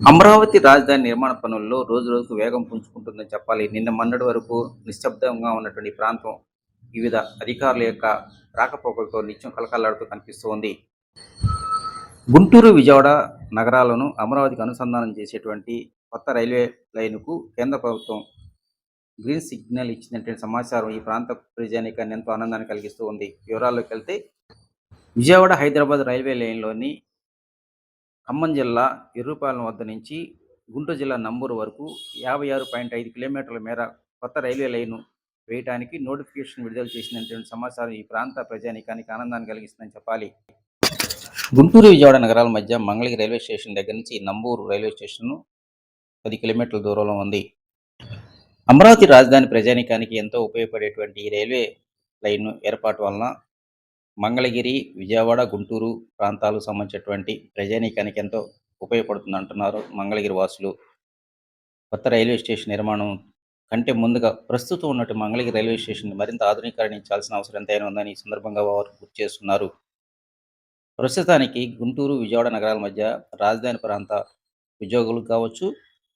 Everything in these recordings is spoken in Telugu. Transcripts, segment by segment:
అమరావతి రాజధాని నిర్మాణ పనుల్లో రోజు రోజుకు వేగం పుంజుకుంటుందని చెప్పాలి. నిన్న మొన్నటి వరకు నిశ్శబ్దంగా ఉన్నటువంటి ప్రాంతం వివిధ అధికారుల యొక్క రాకపోకలతో నిత్యం కలకల్లాడుతూ కనిపిస్తూ ఉంది గుంటూరు విజయవాడ నగరాలను అమరావతికి అనుసంధానం చేసేటువంటి కొత్త రైల్వే లైన్కు కేంద్ర ప్రభుత్వం గ్రీన్ సిగ్నల్ ఇచ్చినటువంటి సమాచారం ఈ ప్రాంత ప్రజానికాన్ని ఎంతో ఆనందాన్ని కలిగిస్తూ ఉంది వివరాల్లోకి వెళ్తే విజయవాడ హైదరాబాద్ రైల్వే లైన్లోని ఖమ్మం జిల్లా ఎర్రుపాలెం వద్ద నుంచి గుంటూరు జిల్లా నంబూరు వరకు యాభై ఆరు పాయింట్ ఐదు కిలోమీటర్ల మేర కొత్త రైల్వే లైను వేయడానికి నోటిఫికేషన్ విడుదల చేసినటువంటి సమాచారం ఈ ప్రాంత ప్రజానికానికి ఆనందాన్ని కలిగిస్తుందని చెప్పాలి. గుంటూరు విజయవాడ నగరాల మధ్య మంగళగిరి రైల్వే స్టేషన్ దగ్గర నుంచి నంబూరు రైల్వే స్టేషన్ పది కిలోమీటర్ల దూరంలో ఉంది. అమరావతి రాజధాని ప్రజానికానికి ఎంతో ఉపయోగపడేటువంటి ఈ రైల్వే లైన్ ఏర్పాటు వలన మంగళగిరి విజయవాడ గుంటూరు ప్రాంతాలకు సంబంధించినటువంటి ప్రజానీకానికి ఎంతో ఉపయోగపడుతుంది అంటున్నారు మంగళగిరి వాసులు. కొత్త రైల్వే స్టేషన్ నిర్మాణం కంటే ముందుగా ప్రస్తుతం ఉన్నట్టు మంగళగిరి రైల్వే స్టేషన్ మరింత ఆధునీకరించాల్సిన అవసరం ఎంతైనా ఉందని ఈ సందర్భంగా వారు గుర్తు చేస్తున్నారు. ప్రస్తుతానికి గుంటూరు విజయవాడ నగరాల మధ్య రాజధాని ప్రాంత ఉద్యోగులు కావచ్చు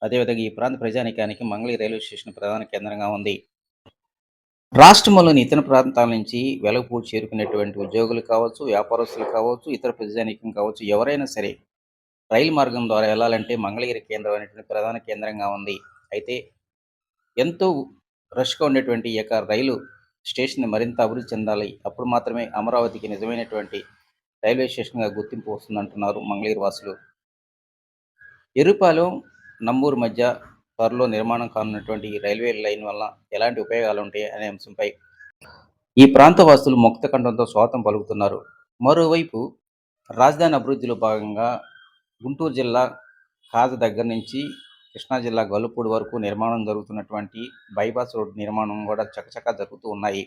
అదేవిధంగా ఈ ప్రాంత ప్రజానికానికి మంగళగిరి రైల్వే స్టేషన్ ప్రధాన కేంద్రంగా ఉంది. రాష్ట్రంలోని ఇతర ప్రాంతాల నుంచి వెలగపూ చేరుకునేటువంటి ఉద్యోగులు కావచ్చు వ్యాపారస్తులు కావచ్చు ఇతర ప్రజానీకం కావచ్చు ఎవరైనా సరే రైలు మార్గం ద్వారా వెళ్ళాలంటే మంగళగిరి కేంద్రం అనేటువంటి ప్రధాన కేంద్రంగా ఉంది. అయితే ఎంతో రష్గా ఉండేటువంటి ఈ యొక్క రైలు స్టేషన్ మరింత అభివృద్ధి చెందాలి. అప్పుడు మాత్రమే అమరావతికి నిజమైనటువంటి రైల్వే స్టేషన్గా గుర్తింపు వస్తుందంటున్నారు మంగళగిరి వాసులు. ఎరుపాలెం నంబూరు మధ్య త్వరలో నిర్మాణం కానున్నటువంటి ఈ రైల్వే లైన్ వల్ల ఎలాంటి ఉపయోగాలు ఉంటాయి అనే అంశంపై ఈ ప్రాంత వాసులు ముక్త స్వాతం పలుకుతున్నారు. మరోవైపు రాజధాని అభివృద్ధిలో భాగంగా గుంటూరు జిల్లా కాజ దగ్గర నుంచి కృష్ణా జిల్లా గొల్లపూడి వరకు నిర్మాణం జరుగుతున్నటువంటి బైపాస్ రోడ్డు నిర్మాణం కూడా చకచకా జరుగుతూ ఉన్నాయి.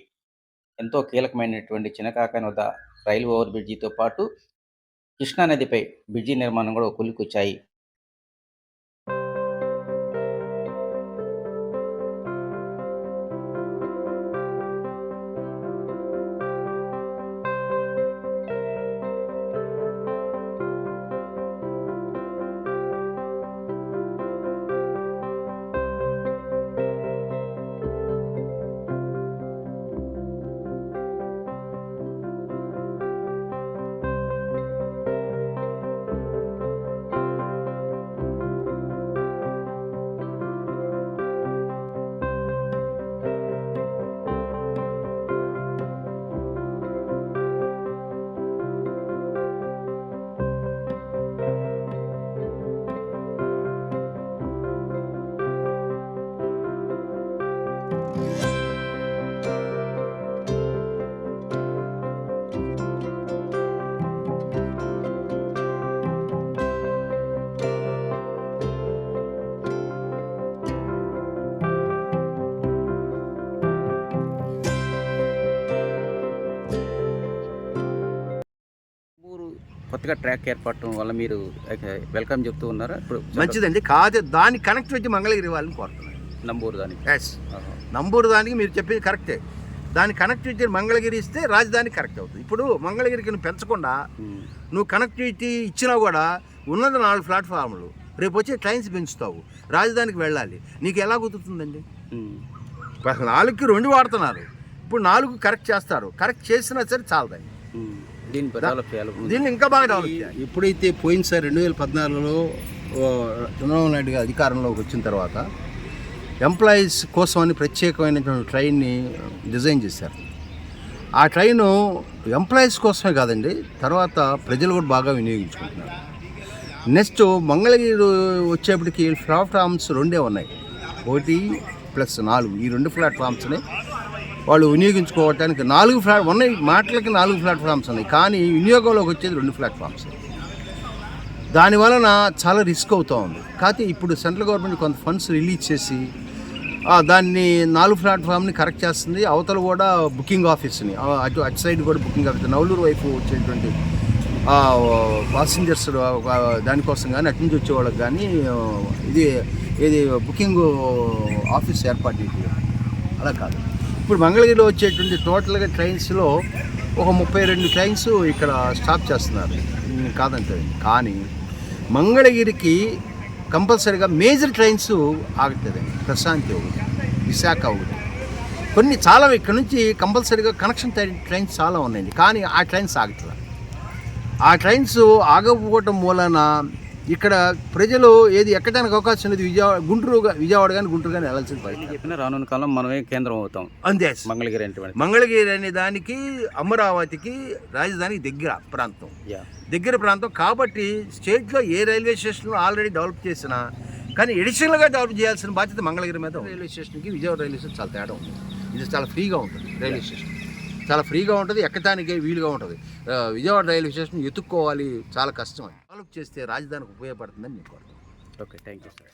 ఎంతో కీలకమైనటువంటి చినకాకాని వద్ద రైలు ఓవర్ బ్రిడ్జితో పాటు కృష్ణా నదిపై బ్రిడ్జి నిర్మాణం కూడా కొలికొచ్చాయి. కొత్తగా ట్రాక్ ఏర్పడటం వల్ల మీరు వెల్కమ్ చెప్తూ ఉన్నారా? ఇప్పుడు మంచిదండి. కాదు దాని కనెక్టివిటీ మంగళగిరి వాళ్ళని కోరుతున్నాను. నంబూరు దానికి. ఎస్ నంబూరు దానికి మీరు చెప్పింది కరెక్టే. దాని కనెక్టివిటీ మంగళగిరి ఇస్తే రాజధాని కరెక్ట్ అవుతుంది. ఇప్పుడు మంగళగిరికి నువ్వు పెంచకుండా నువ్వు కనెక్టివిటీ ఇచ్చినా కూడా ఉన్నది నాలుగు ప్లాట్ఫామ్లు. రేపు వచ్చి ట్రైన్స్ పెంచుతావు. రాజధానికి వెళ్ళాలి. నీకు ఎలా కుదురుతుందండి నాలుగుకి రెండు వాడుతున్నారు. ఇప్పుడు నాలుగు కరెక్ట్ చేస్తారు. కరెక్ట్ చేసినా సరే చాలదండి. దీన్ని డెవలప్ చేయాలి ముందు. దీన్ని ఇంకా బాగా డెవలప్ చేయాలి. ఎప్పుడైతే పోయినసారి రెండు వేల పద్నాలుగులో చంద్రబాబు నాయుడు గారు అధికారంలోకి వచ్చిన తర్వాత ఎంప్లాయీస్ కోసం అని ప్రత్యేకమైనటువంటి ట్రైన్ని డిజైన్ చేశారు. ఆ ట్రైను ఎంప్లాయీస్ కోసమే కాదండి తర్వాత ప్రజలు కూడా బాగా వినియోగించుకుంటున్నారు. నెక్స్ట్ మంగళగిరి వచ్చేప్పటికి ప్లాట్ఫామ్స్ రెండే ఉన్నాయి. ఒకటి ప్లస్ నాలుగు ఈ రెండు ప్లాట్ఫామ్స్ని వాళ్ళు వినియోగించుకోవటానికి నాలుగు ఫ్లాట్ ఉన్నాయి. మాటలకి నాలుగు ప్లాట్ఫామ్స్ ఉన్నాయి. కానీ వినియోగంలోకి వచ్చేది రెండు ప్లాట్ఫామ్స్. దానివలన చాలా రిస్క్ అవుతూ ఉంది. కాకపోతే ఇప్పుడు సెంట్రల్ గవర్నమెంట్ కొంత ఫండ్స్ రిలీజ్ చేసి దాన్ని నాలుగు ప్లాట్ఫామ్ని కరెక్ట్ చేస్తుంది. అవతల కూడా బుకింగ్ ఆఫీస్ని అటు అటు సైడ్ కూడా బుకింగ్ ఆఫీస్. నవలూరు వైపు వచ్చేటువంటి పాసింజర్స్ దానికోసం కానీ అటు నుంచి వచ్చే వాళ్ళకి కానీ ఇది ఇది బుకింగ్ ఆఫీస్ ఏర్పాటు అలా కాదు. ఇప్పుడు మంగళగిరిలో వచ్చేటువంటి టోటల్గా ట్రైన్స్లో ఒక ముప్పై రెండు ట్రైన్స్ ఇక్కడ స్టాప్ చేస్తున్నారు. కాదంటే కానీ మంగళగిరికి కంపల్సరీగా మేజర్ ట్రైన్స్ ఆగుతుంది ప్రశాంతి ఒకటి విశాఖ ఒకటి. కొన్ని చాలా ఇక్కడ నుంచి కంపల్సరీగా కనెక్షన్ ట్రైన్స్ చాలా ఉన్నాయండి కానీ ఆ ట్రైన్స్ ఆగట్లేదు ఆ ట్రైన్స్ ఆగకపోవటం మూలన ఇక్కడ ప్రజలు ఏది ఎక్కడానికి అవకాశం లేదు. విజయవాడ గుంటూరు విజయవాడ కానీ గుంటూరు కానీ వెళ్ళాల్సింది బయట. చెప్పిన రానున్న కాలం మనమే కేంద్రం అవుతాం. అంతే. మంగళగిరి అంటే మంగళగిరి అనే దానికి అమరావతికి రాజధానికి దగ్గర ప్రాంతం. యా. దగ్గర ప్రాంతం కాబట్టి స్టేట్లో ఏ రైల్వే స్టేషన్ ఆల్రెడీ డెవలప్ చేసినా కానీ ఎడిషనల్గా డెవలప్ చేయాల్సిన బాధ్యత మంగళగిరి మీద. రైల్వే స్టేషన్కి విజయవాడ రైల్వే స్టేషన్ చాలా తేడా ఉంది. ఇది చాలా ఫ్రీగా ఉంటుంది రైల్వే స్టేషన్. చాలా ఫ్రీగా ఉంటుంది ఎక్కటానికి వీలుగా ఉంటుంది. విజయవాడ రైల్వే స్టేషన్ ఎత్తుక్కోవాలి చాలా కష్టం డెవలప్ చేస్తే రాజధానికి ఉపయోగపడుతుందని నేను కోరుతాను okay thank you sir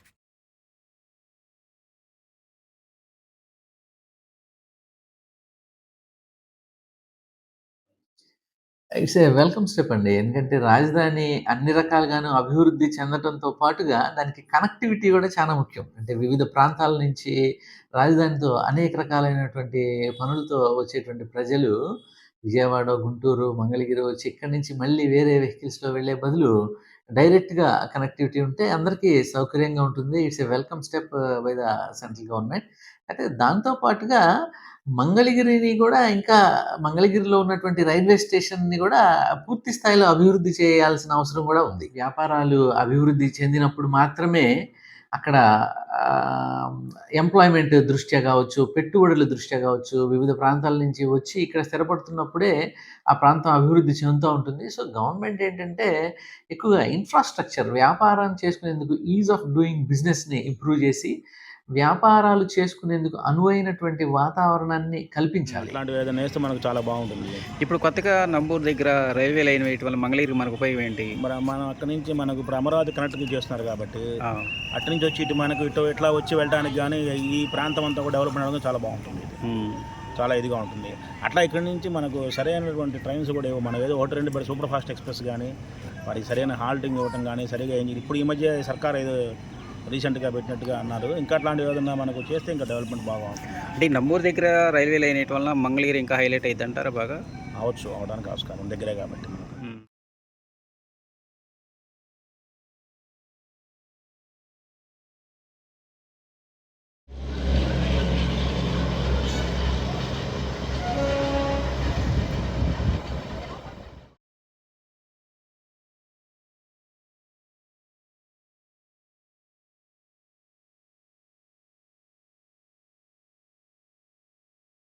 it's a welcome step అండి. ఎందుకంటే రాజధాని అన్ని రకాలుగాను అభివృద్ధి చెందటంతో పాటుగా దానికి కనెక్టివిటీ గూడా చాలా ముఖ్యం. అంటే వివిధ ప్రాంతాల నుంచి రాజధానితో అనేక రకాలైనటువంటి పనులతో వచ్చేటువంటి ప్రజలు విజయవాడ, గుంటూరు, మంగళగిరి వచ్చి ఇక్కడి నుంచి మళ్ళీ వేరే వెహికల్స్‌లో వెళ్ళే బదులు డైరెక్ట్‌గా కనెక్టివిటీ ఉంటే అందరికీ సౌకర్యంగా ఉంటుంది. It's a welcome step by the central government. అయితే దాంతో పాటుగా మంగళగిరిని కూడా ఇంకా మంగళగిరిలో ఉన్నటువంటి రైల్వే స్టేషన్‌ని కూడా పూర్తి స్థాయిలో అభివృద్ధి చేయాల్సిన అవసరం కూడా ఉంది. వ్యాపారాలు అభివృద్ధి చెందినప్పుడు మాత్రమే అక్కడ ఎంప్లాయ్‌మెంట్ దృష్ట్యా కావచ్చు పెట్టుబడుల దృష్ట్యా కావచ్చు వివిధ ప్రాంతాల నుంచి వచ్చి ఇక్కడ స్థిరపడుతున్నప్పుడే ఆ ప్రాంతం అభివృద్ధి చెందుతూ ఉంటుంది. సో, గవర్నమెంట్ ఏంటంటే ఎక్కువగా ఇన్‌ఫ్రాస్ట్రక్చర్ వ్యాపారం చేసుకునేందుకు ఈజ్ ఆఫ్ డూయింగ్ బిజినెస్‌ని ఇంప్రూవ్ చేసి, వ్యాపారాలు చేసుకునేందుకు అనువైనటువంటి వాతావరణాన్ని కల్పించాలి. ఇట్లాంటివి ఏదైనా వేస్తే మనకు చాలా బాగుంటుంది. ఇప్పుడు కొత్తగా నంబూరు దగ్గర రైల్వే లైన్ వేయటం వల్ల మంగళగిరి మనకు ఉపయోగం ఏంటి? మరి మనం అక్కడి నుంచి మనకు ఇప్పుడు అమరావతి కనెక్ట్ చేస్తున్నారు కాబట్టి అటు నుంచి వచ్చి ఇటు మనకు ఇటు ఇట్లా వచ్చి వెళ్ళడానికి కానీ ఈ ప్రాంతం అంతా కూడా డెవలప్మెంట్ అవడం చాలా బాగుంటుంది. చాలా ఇదిగా ఉంటుంది. అట్లా ఇక్కడి నుంచి మనకు సరైనటువంటి ట్రైన్స్ కూడా మనం ఏదో ఒకటి రెండు పెట్టి సూపర్ ఫాస్ట్ ఎక్స్ప్రెస్ కానీ వారికి సరైన హాల్టింగ్ ఇవ్వటం కానీ సరిగా. ఇప్పుడు ఈ మధ్య సర్కార్ ఏదో రీసెంట్గా పెట్టినట్టుగా అన్నారు. ఇంకా అట్లాంటివి ఏదైనా మనకు చేస్తే ఇంకా డెవలప్మెంట్ బాగా ఉంటుంది అంటే నంబూరు దగ్గర రైల్వే లైన్ వల్ల మంగళగిరి ఇంకా హైలైట్ అంటారా బాగా? అవచ్చు అవడానికి ఆస్కారం దగ్గరే కాబట్టి.